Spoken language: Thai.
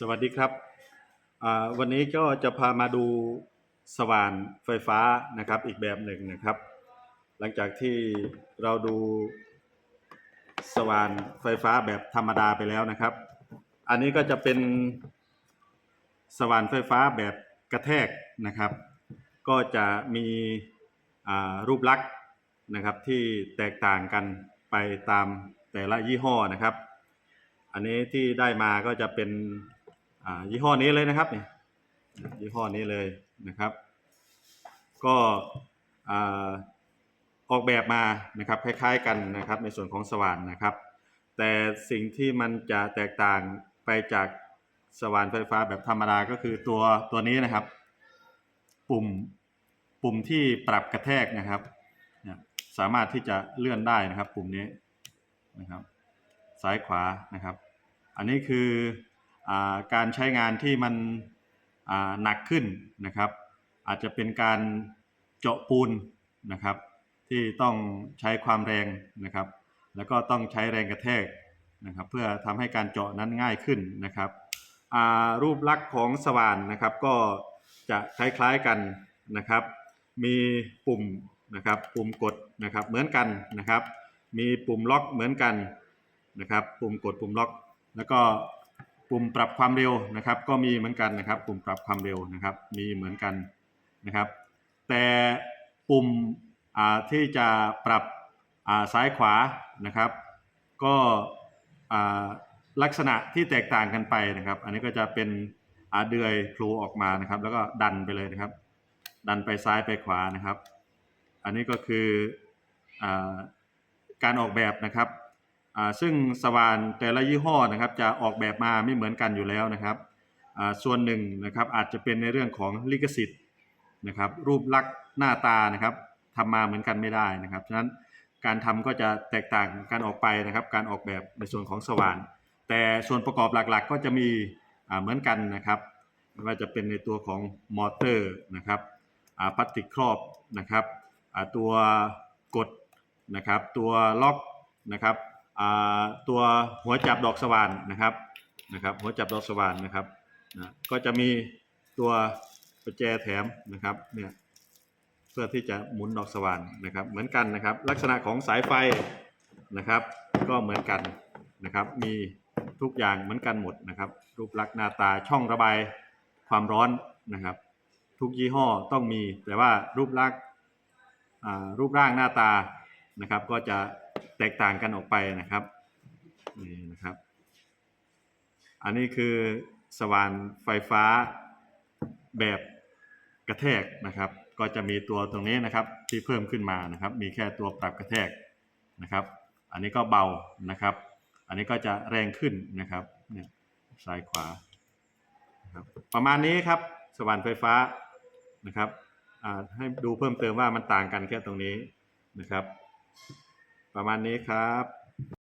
สวัสดีครับ วันนี้ก็จะพามาดูสว่านไฟฟ้านะครับอีกแบบหนึ่งนะครับ หลังจากที่เราดูสว่านไฟฟ้าแบบธรรมดาไปแล้วนะครับ อันนี้ก็จะเป็นสว่านไฟฟ้าแบบกระแทกนะครับ ก็จะมีรูปลักษณ์นะครับที่แตกต่างกันไปตามแต่ละยี่ห้อนะครับ อันนี้ที่ได้มาก็จะเป็น อ่ายี่ห้อนี้เลยนะครับนี่ยี่ห้อนี้เลยนะครับ ก็อ่าออกแบบมานะครับคล้ายๆกันนะครับในส่วนของสว่านนะครับ แต่สิ่งที่มันจะแตกต่างไปจากสว่านไฟฟ้าแบบธรรมดาก็คือตัวตัวนี้นะครับ ปุ่มปุ่มที่ปรับกระแทกนะครับ สามารถที่จะเลื่อนได้นะครับ ปุ่มนี้นะครับ ซ้ายขวานะครับ อันนี้คือ การใช้งานที่มันหนักขึ้นนะครับ อาจจะเป็นการเจาะปูนนะครับ ที่ต้องใช้ความแรงนะครับ แล้วก็ต้องใช้แรงกระแทกนะครับ เพื่อทำให้การเจาะนั้นง่ายขึ้นนะครับอารูปลักษณ์ของสว่านนะครับก็จะคล้ายๆกันนะครับ มีปุ่มนะครับปุ่มกดนะครับเหมือนกันนะครับ มีปุ่มล็อกเหมือนกันนะครับ ปุ่มกดปุ่มล็อก แล้วก็ ปุ่มปรับความเร็วนะครับ ก็มีเหมือนกันนะครับ ปุ่มปรับความเร็วนะครับ มีเหมือนกันนะครับ แต่ปุ่มที่จะปรับซ้ายขวานะครับ ก็ลักษณะที่แตกต่างกันไปนะครับ อันนี้ก็จะเป็นเดือยโผล่ออกมานะครับ แล้วก็ดันไปเลยนะครับ ดันไปซ้ายไปขวานะครับ อันนี้ก็คืออการออกแบบนะครับ ซึ่งสว่านแต่ละยี่ห้อนะครับจะออกแบบมาไม่เหมือนกันอยู่แล้วนะครับส่วนหนึ่งนะครับอาจจะเป็นในเรื่องของลิขสิทธิ์นะครับรูปลักษณ์หน้าตานะครับทำมาเหมือนกันไม่ได้นะครับฉะนั้นการทำก็จะแตกต่างกันออกไปนะครับ การออกแบบในส่วนของสว่าน แต่ส่วนประกอบหลักๆ ก็จะมีเหมือนกันนะครับไม่ว่าจะเป็นในตัวของมอเตอร์นะครับพลาสติกครอบนะครับตัวกดนะครับตัวล็อกนะครับ ตัวหัวจับดอกสว่านนะครับนะครับ หัวจับดอกสว่านนะครับนะก็จะมีตัวประแจแถมนะครับเนี่ยเพื่อที่จะหมุนดอกสว่านนะครับ เหมือนกันนะครับ ลักษณะของสายไฟนะครับ ก็เหมือนกันนะครับ มีทุกอย่างเหมือนกันหมดนะครับ รูปลักษณ์หน้าตาช่องระบายความร้อนนะครับ ทุกยี่ห้อต้องมีแต่ว่ารูปลักษณ์รูปร่างหน้าตานะครับ ก็จะ แตกต่างกันออกไปนะครับนี่นะครับ อันนี้คือสว่านไฟฟ้าแบบกระแทกนะครับ ก็จะมีตัวตรงนี้นะครับที่เพิ่มขึ้นมานะครับ มีแค่ตัวปรับกระแทกนะครับ อันนี้ก็เบานะครับ อันนี้ก็จะแรงขึ้นนะครับเนี่ยซ้ายขวาครับประมาณนี้ครับสว่านไฟฟ้านะครับให้ดูเพิ่มเติมว่ามันต่างกันแค่ตรงนี้นะครับ ประมาณนี้ครับ